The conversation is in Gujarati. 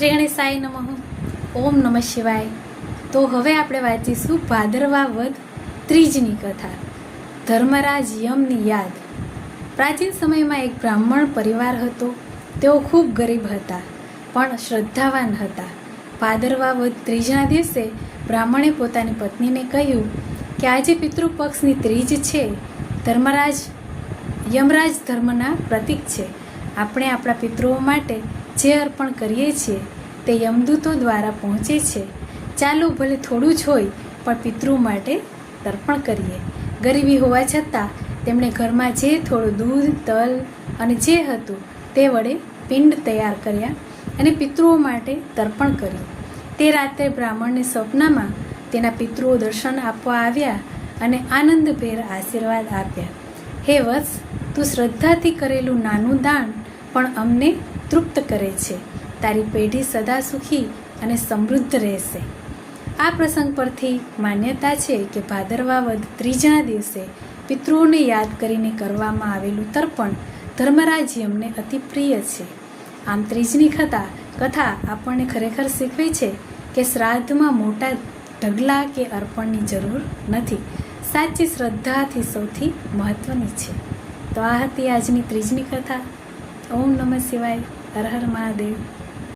શ્રી ગણેશાય નમઃ. ઓમ નમઃ શિવાય. તો હવે આપણે વાંચીશું ભાદરવા વદ ત્રીજની કથા. ધર્મરાજ યમની યાદ. પ્રાચીન સમયમાં એક બ્રાહ્મણ પરિવાર હતો. તેઓ ખૂબ ગરીબ હતા, પણ શ્રદ્ધાવાન હતા. ભાદરવા વધ ત્રીજના દિવસે બ્રાહ્મણે પોતાની પત્નીને કહ્યું કે આજે પિતૃપક્ષની ત્રીજ છે. ધર્મરાજ, યમરાજ ધર્મના પ્રતીક છે. આપણે આપણા પિતૃઓ માટે જે અર્પણ કરીએ છીએ તે યમદૂતો દ્વારા પહોંચે છે. ચાલો ભલે થોડું જ હોય, પણ પિતૃ માટે તર્પણ કરીએ. ગરીબી હોવા છતાં તેમણે ઘરમાં જે થોડું દૂધ, તલ અને જે હતું તે વડે પિંડ તૈયાર કર્યા અને પિતૃઓ માટે તર્પણ કર્યું. તે રાત્રે બ્રાહ્મણને સ્વપ્નમાં તેના પિતૃઓ દર્શન આપવા આવ્યા અને આનંદભેર આશીર્વાદ આપ્યા. હે વત્સ, તું શ્રદ્ધાથી કરેલું નાનું દાન પણ અમને તૃપ્ત કરે છે. તારી પેઢી સદા સુખી અને સમૃદ્ધ રહેશે. આ પ્રસંગ પરથી માન્યતા છે કે ભાદરવા વદ ત્રીજા દિવસે પિતૃઓને યાદ કરીને કરવામાં આવેલું તર્પણ ધર્મરાજ્યમને અતિ પ્રિય છે. આમ ત્રીજની કથા કથા આપણને ખરેખર શીખવે છે કે શ્રાદ્ધમાં મોટા ઢગલા કે અર્પણની જરૂર નથી. સાચી શ્રદ્ધાથી સૌથી મહત્વની છે. તો આ હતી આજની ત્રીજની કથા. ઓમ નમઃ શિવાય. હર હર મહાદેવ.